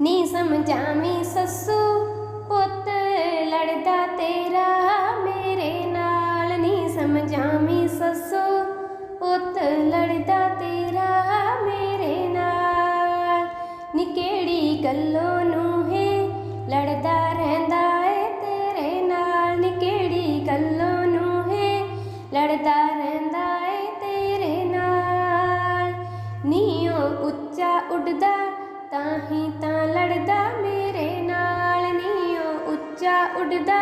ਨੀ ਸਮਝਾਵੀਂ ਸੱਸੂ ਪੁੱਤ, ਲੜਦਾ ਤੇਰਾ ਮੇਰੇ ਨਾਲ। ਨੀ ਸਮਝਾਵੀਂ ਸੱਸੂ ਪੁੱਤ, ਲੜਦਾ ਤੇਰਾ ਮੇਰੇ ਨਾਲ। ਨੀ ਕਿਹੜੀ ਗੱਲੋਂ ਨੂੰ ਹੈ ਲੜਦਾ ਰਹਿੰਦਾ ਏ ਤੇਰੇ ਨਾਲ। ਨੀ ਕਿਹੜੀ ਗੱਲੋਂ ਨੂੰ ਹੈ ਲੜਦਾ ਰਹਿੰਦਾ ਏ ਤੇਰੇ ਨਾਲ। ਨੀ ਉਹ ਉੱਚਾ ਉੱਡਦਾ ਤਾਂ ਹੀ ਤਾਂ ਲੜਦਾ ਮੇਰੇ ਨਾਲ ਨੀ ਉਹ ਉੱਚਾ ਉੱਡਦਾ।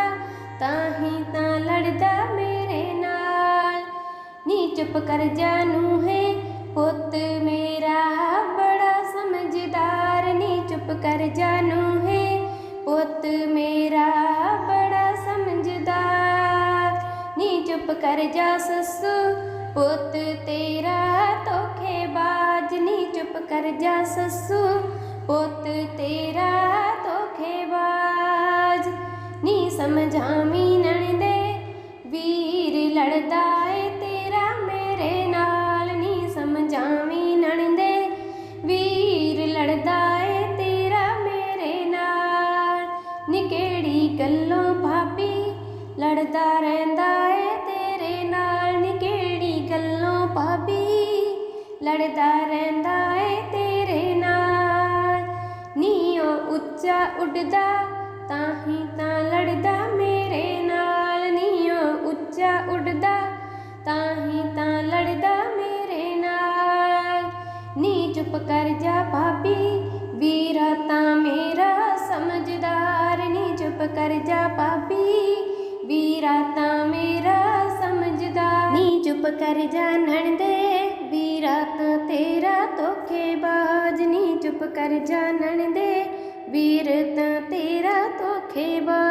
ਤਾਂ ਹੀ ਤਾਂ ਲੜਦਾ ਮੇਰੇ ਨਾਲ। ਨੀ ਚੁੱਪ ਕਰ ਜਾਨੂ ਹੈ ਪੁੱਤ ਮੇਰਾ ਬੜਾ ਸਮਝਦਾਰ। ਨੀ ਚੁੱਪ ਕਰ ਜਾਨੂ ਹੈ ਪੁੱਤ ਮੇਰਾ ਬੜਾ ਸਮਝਦਾਰ। ਨੀ ਚੁੱਪ ਕਰ ਜਾ ਸੱਸੂ, ਪੁੱਤ ਨੀ ਚੁੱਪ ਕਰ ਜਾ ਸੱਸੂ, ਪੁੱਤ ਤੇਰਾ ਧੋਖੇਬਾਜ਼। ਨੀ ਸਮਝਾਵੀਂ ਨਣਦੇ ਵੀਰ ਲੜਦਾ ਏ ਤੇਰਾ ਮੇਰੇ ਨਾਲ। ਨੀ ਸਮਝਾਵੀਂ ਨਣਦੇ ਵੀਰ ਲੜਦਾ ਏ ਤੇਰਾ ਮੇਰੇ ਨਾਲ। ਨੀ ਕਿਹੜੀ ਗੱਲੋਂ ਭਾਬੀ ਲੜਦਾ ਰਹਿੰਦਾ ਲੜਦਾ ਰਹਿੰਦਾ ਏ ਤੇਰੇ ਨਾਲ। ਨੀ ਉਹ ਉੱਚਾ ਉੱਡਦਾ ਤਾਂ ਹੀ ਤਾਂ ਲੜਦਾ ਮੇਰੇ ਨਾਲ। ਨੀ ਉਹ ਉੱਚਾ ਉੱਡਦਾ ਤਾਂ ਹੀ ਤਾਂ ਲੜਦਾ ਮੇਰੇ ਨਾਲ। ਨੀ ਚੁੱਪ ਕਰ ਜਾ ਭਾਬੀ, ਵੀਰਾ ਤਾਂ ਮੇਰਾ ਸਮਝਦਾਰ। ਨੀ ਚੁੱਪ ਕਰ ਜਾ ਭਾਬੀ, ਵੀਰਾ ਤਾਂ ਮੇਰਾ ਸਮਝਦਾਰ। ਨੀ ਚੁੱਪ ਕਰ ਜਾ ਨਣਦੇ ਵੀਰਾ ਤਾਂ ਤੇਰਾ ਧੋਖੇਬਾਜ਼ ਨੀ ਚੁੱਪ ਕਰ ਜਾ ਨਣਦੇ ਵੀਰ ਤਾਂ ਤੇਰਾ ਧੋਖੇਬਾਜ਼